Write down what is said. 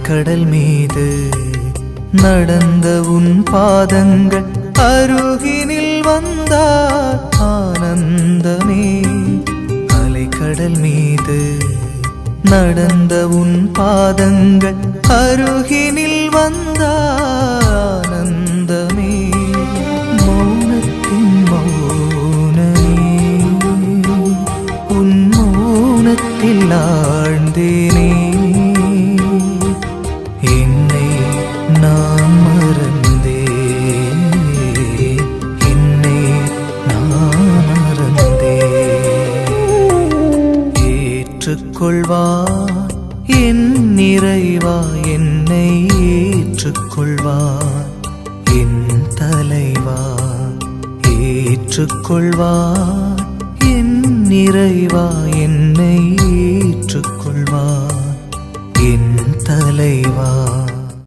கடல் மீது நடந்த உன் பாதங்கள் அருகினில் வந்தார். ஆனந்தமே அலைக்கடல் மீது நடந்த உன் பாதங்கள் அருகினில் வந்தார். ஆனந்தமே மௌனத்தின் மௌனமே உன் மௌனத்தில் ஆழ்ந்தே ஏற்றுக்கொள்வார். என் நிறைவா என்னை ஏற்றுக்கொள்வார். என் தலைவா ஏற்றுக்கொள்வார். என் நிறைவா என்னை ஏற்றுக்கொள்வார். என் தலைவா